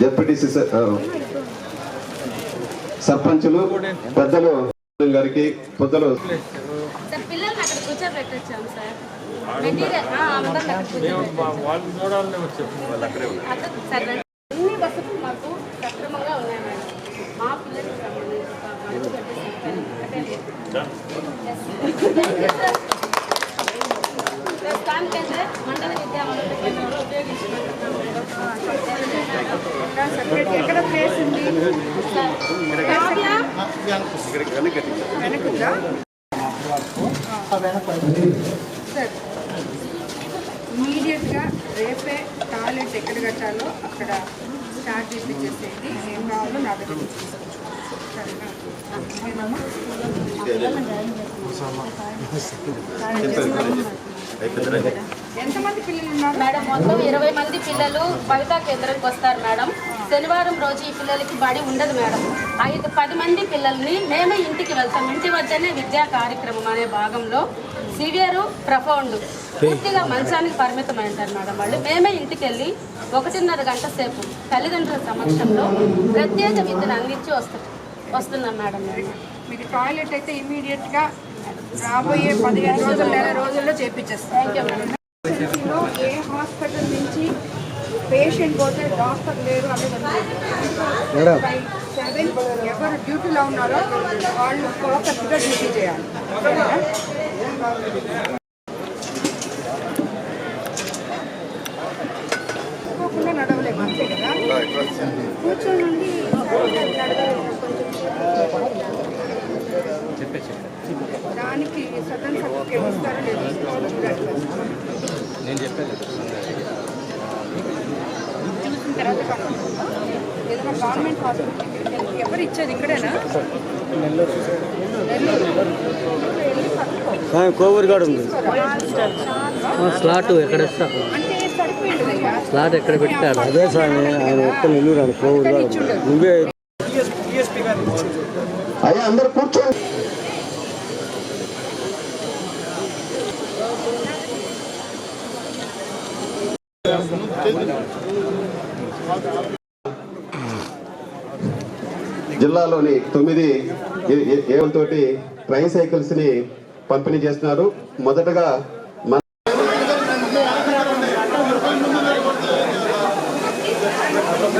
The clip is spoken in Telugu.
జెడ్పీటీసీ సర్పంచులు పెద్దలు గారికి పెద్దలు. చూడాలని వచ్చాము వాళ్ళు అక్కడే ప్రస్తుతానికైతే మండల విద్యా ఎక్కడ ప్లేస్ ఉంది సార్, ఇమీడియట్గా రేపే టాయిలెట్ ఎక్కడ కట్టాలో అక్కడ స్టార్ట్ చేసేసేయండి ఏం కావాలో నా దగ్గర మేడం మొత్తం ఇరవై మంది పిల్లలు బయట కేంద్రానికి వస్తారు మేడం. శనివారం రోజు ఈ పిల్లలకి బడి ఉండదు మేడం. ఐదు పది మంది పిల్లల్ని మేమే ఇంటికి వెళ్తాం. ఇంటి వద్దనే విద్యా కార్యక్రమం అనే భాగంలో సివియర్ ప్రఫౌండ్ పూర్తిగా మంచానికి పరిమితమై ఉంటారు మేడం వాళ్ళు. మేమే ఇంటికి వెళ్ళి ఒకటిన్నర గంట సేపు తల్లిదండ్రుల సమక్షంలో ప్రత్యేక విద్యను అందించి వస్తారు వస్తున్నాం మేడం? మీకు టాయిలెట్ అయితే ఇమీడియట్గా రాబోయే పదిహేను రోజులు నెల రోజుల్లో చేపించేస్తాం. థ్యాంక్ యూ మేడం లో ఏ హాస్పిటల్ నుంచి పేషెంట్ పోతే డాక్టర్ లేరు అనేది సెవెన్ ఎవరు డ్యూటీలో ఉన్నారో వాళ్ళు పర్ఫెక్ట్గా డ్యూటీ చేయాలి. నడవలేము అంతే దానికి సదన్ సర్టిఫికేట్ చూసిన తర్వాత ఏదైనా గవర్నమెంట్ హాస్పిటల్ ఎవరు ఇచ్చేది ఇక్కడేనా నెల్లూరు కోవూరు కూడా ఉంది స్లాట్ ఎక్కడ ఇస్తా స్లాట్ ఎక్కడ పెట్టాడు అదే స్వామి ఆయన ఒక్క నెల్లూరు అని కోవూరు కూడా ఉంది. నువ్వే అయ్యా అందరు కూర్చోండి జిల్లాలోని తొమ్మిది ఏ- ఏ- ఏలతోటి ట్రైన్ సైకిల్స్ని పంపిణీ చేస్తున్నారు. మొదటగా